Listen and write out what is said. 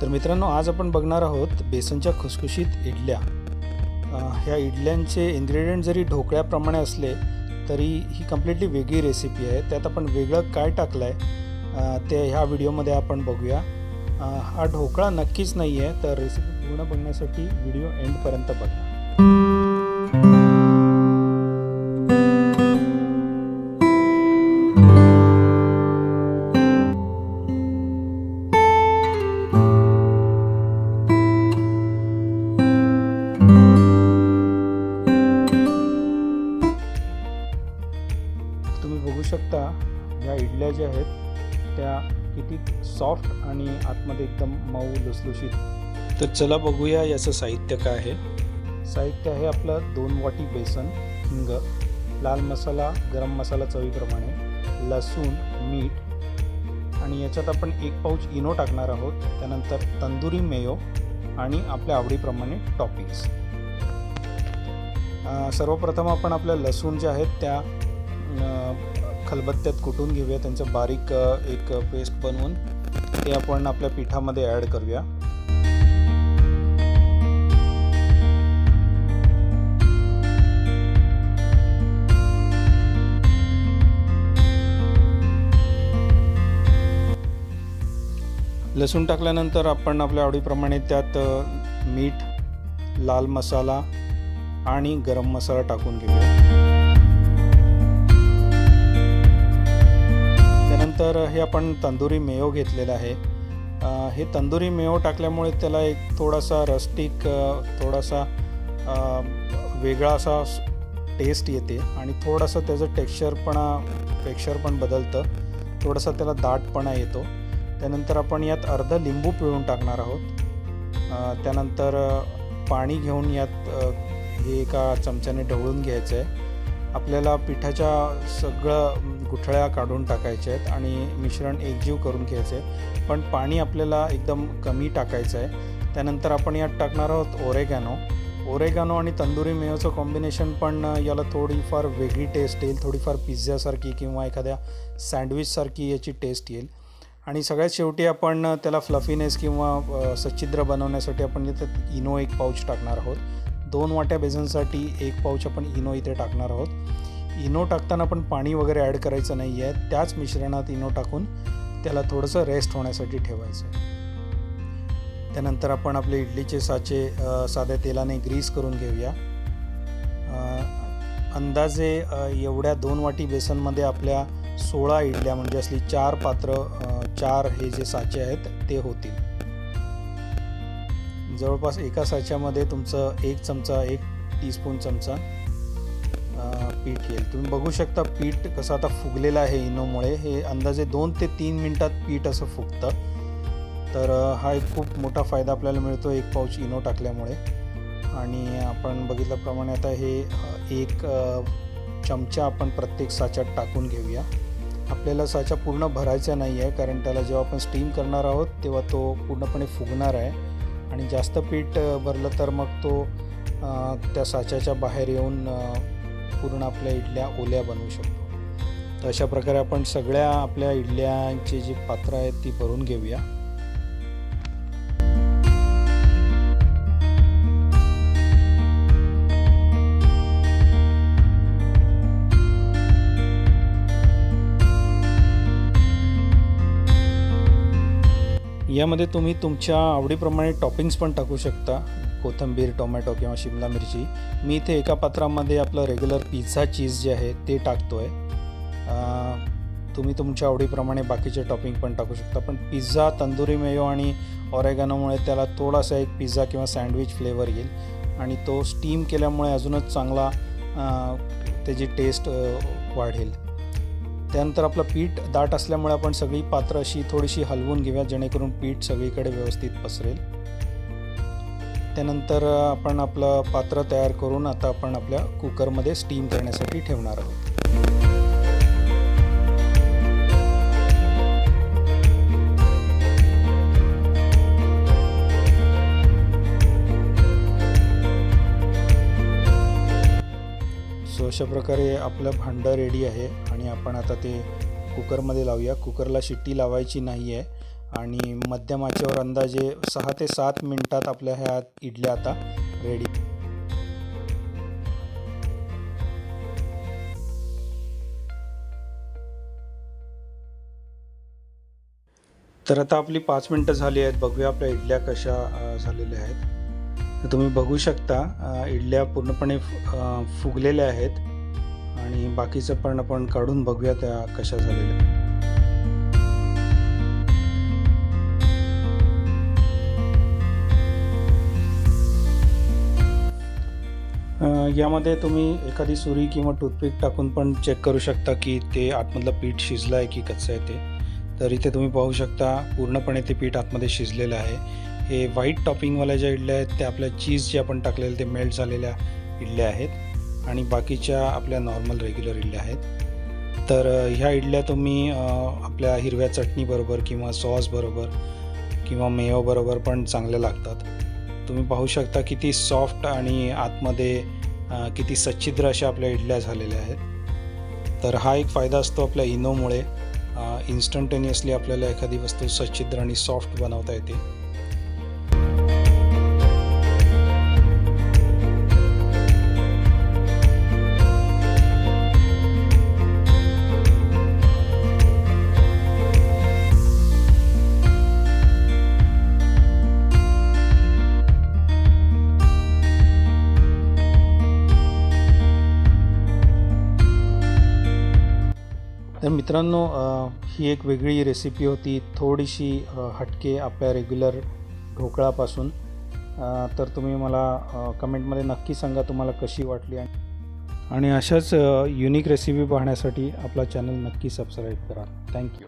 तर मित्रांनो आज आपण बघणार आहोत बेसनच्या खुसखुशीत इडल्या. ह्या इडल्यांचे इन्ग्रेडियंट जरी ढोकळ्याप्रमाणे असले तरी ही कम्प्लिटली वेगळी रेसिपी आहे. त्यात आपण वेगळं काय टाकलं आहे ते ह्या व्हिडिओमध्ये आपण बघूया. हा ढोकळा नक्कीच नाही आहे तर रेसिपी पूर्ण बघण्यासाठी व्हिडिओ एंडपर्यंत बघा. शकता ह्या इडल्या ज्या आहेत त्या किती सॉफ्ट आणि आतमध्ये एकदम मऊ लुसलुशीत. तर चला बघूया याचं साहित्य काय आहे. साहित्य आहे आपलं दोन वाटी बेसन हिंग लाल मसाला गरम मसाला चवीप्रमाणे लसूण मीठ आणि याच्यात आपण एक पाऊच इनो टाकणार आहोत त्यानंतर तंदुरी मेयो आणि आपल्या आवडीप्रमाणे टॉपिंग्स सर्वप्रथम आपण आपल्या लसूण ज्या आहेत त्या खलबत्त्यात कुटून घेऊया त्यांचं बारीक एक पेस्ट बनवून ते आपण आपल्या पिठामध्ये ॲड करूया. लसूण टाकल्यानंतर आपण आपल्या आवडीप्रमाणे त्यात मीठ लाल मसाला आणि गरम मसाला टाकून घेऊया. त्यानंतर हे आपण तंदुरी मेयो घेतलेलं आहे. हे तंदुरी मेयो टाकल्यामुळे त्याला एक थोडासा रस्टिक थोडासा वेगळा असा टेस्ट येते आणि थोडासा त्याचं टेक्स्चरपणा टेक्स्चर पण बदलतं. थोडासा त्याला दाटपणा येतो. त्यानंतर आपण यात अर्ध लिंबू पिळून टाकणार आहोत. त्यानंतर पाणी घेऊन यात हे एका चमच्याने ढवळून घ्यायचं आहे आपल्याला पिठाच्या सगळं गुठळ्या काढून टाकायच्या आहेत आणि मिश्रण एकजीव करून घ्यायचं आहे पण पाणी आपल्याला एकदम कमी टाकायचं आहे. त्यानंतर आपण यात टाकणार आहोत ओरेगॅनो ओरेगानो आणि तंदुरी मेयोचं कॉम्बिनेशन पण याला थोडीफार वेगळी टेस्ट येईल. थोडीफार पिझ्झासारखी किंवा एखाद्या सँडविचसारखी याची टेस्ट येईल. आणि सगळ्यात शेवटी आपण त्याला फ्लफीनेस किंवा सच्छिद्र बनवण्यासाठी आपण इथे इनो एक पाऊच टाकणार आहोत. दोन वाट्या बेसनसाठी एक पाऊच आपण इनो इथे टाकणार आहोत. इनो टाकताना पण पाणी वगैरे ॲड करायचं नाही आहे. त्याच मिश्रणात इनो टाकून त्याला थोडंसं रेस्ट होण्यासाठी ठेवायचं आहे. त्यानंतर आपण आपले इडलीचे साचे साध्या तेलाने ग्रीस करून घेऊया. अंदाजे एवढ्या दोन वाटी बेसनमध्ये आपल्या सोळा इडल्या म्हणजे असली चार पात्र चार हे जे साचे आहेत ते होतील. जवळपास एका साच्यामध्ये तुमचं एक चमचा एक टीस्पून चमचा पीठ येईल. तुम्ही बघू शकता पीठ कसं आता फुगलेलं आहे इनोमुळे. हे अंदाजे दोन ते तीन मिनटात पीठ असं फुगतं. तर हा एक खूप मोठा फायदा आपल्याला मिळतो एक पाऊच इनो टाकल्यामुळे. आणि आपण बघितल्याप्रमाणे आता हे एक चमचा आपण प्रत्येक साच्यात टाकून घेऊया. आपल्याला साचा पूर्ण भरायचा नाही आहे कारण त्याला जेव्हा आपण स्टीम करणार आहोत तेव्हा तो पूर्णपणे फुगणार आहे. आणि जास्त पीठ भरलं तर मग तो त्या साच्याच्या बाहेर येऊन पूर्ण आपल्या इडल्या ओल्या बनवू शकतो. तर अशा प्रकारे आपण सगळ्या आपल्या इडल्यांची जी पात्र आहेत ती भरून घेऊया. यामध्ये तुम्ही तुमच्या आवडीप्रमाणे टॉपिंग्स पण टाकू शकता. कोथिंबीर टोमॅटो किंवा शिमला मिरची. मी इथे एका पात्रामध्ये आपलं रेग्युलर पिझ्झा चीज जे आहे ते टाकतो आहे तुम्ही तुमच्या आवडीप्रमाणे बाकीचे टॉपिंग पण टाकू शकता. पण पिझ्झा तंदुरी मेयो आणि ऑरेगॅनोमुळे त्याला थोडासा एक पिझ्झा किंवा सँडविच फ्लेवर येईल. आणि तो स्टीम केल्यामुळे अजूनच चांगला त्याची टेस्ट वाढेल. त्यानंतर आपलं पीठ दाट असल्यामुळे आपण सगळी पात्र अशी थोडीशी हलवून घेऊया जेणेकरून पीठ सगळीकडे व्यवस्थित पसरेल. त्यानंतर आपण आपलं पात्र तयार करून आता आपण आपल्या कुकरमध्ये स्टीम करण्यासाठी ठेवणार आहोत. सो अशा प्रकारे आपलं भांडं रेडी आहे आणि आपण आता ते कुकरमध्ये लावूया. कुकरला शिट्टी लावायची नाही आहे आणि मध्यम आचेवर अंदाजे सहा ते सात मिनटात आपल्या ह्या इडल्या आता रेडी तर आता आपली पाच मिनटं झाली आहेत. बघूया आपल्या इडल्या कशा झालेल्या आहेत. तर तुम्ही बघू शकता इडल्या पूर्णपणे फुगलेल्या आहेत. आणि बाकीचं पण आपण काढून बघूया त्या कशा झालेल्या यामध्ये तुम्ही एखादी सुरी किंवा टूथपिक टाकून पण चेक करू शकता की ते आतमधलं पीठ शिजलं आहे की कच्चं आहे ते. तर इथे तुम्ही पाहू शकता पूर्णपणे ते पीठ आतमध्ये शिजलेलं आहे. हे व्हाईट टॉपिंगवाल्या ज्या इडल्या आहेत त्या आपल्या चीज जे आपण टाकलेले ते मेल्ट झालेल्या इडल्या आहेत. आणि बाकीच्या आपल्या नॉर्मल रेग्युलर इडल्या आहेत. तर ह्या इडल्या तुम्ही आपल्या हिरव्या चटणीबरोबर किंवा सॉसबरोबर किंवा मेयोबरोबर पण चांगल्या लागतात. तुम्ही पाहू शकता किती सॉफ्ट आणि आतमध्ये किती सच्छिद्र अशा आपल्या इडल्या झालेल्या आहेत. तर हा एक फायदा असतो आपल्या इनोमुळे. इन्स्टंटेनियसली आपल्याला एखादी वस्तू सच्छिद्र आणि सॉफ्ट बनवता येते. तर मित्रांनो ही एक वेगळी रेसिपी होती. थोडीशी हटके आपल्या रेग्युलर ढोकळापासून. तर तुम्ही मला कमेंटमध्ये नक्की सांगा तुम्हाला कशी वाटली आणि अशाच युनिक रेसिपी पाहण्यासाठी आपला चॅनल नक्की सबस्क्राईब करा. थँक्यू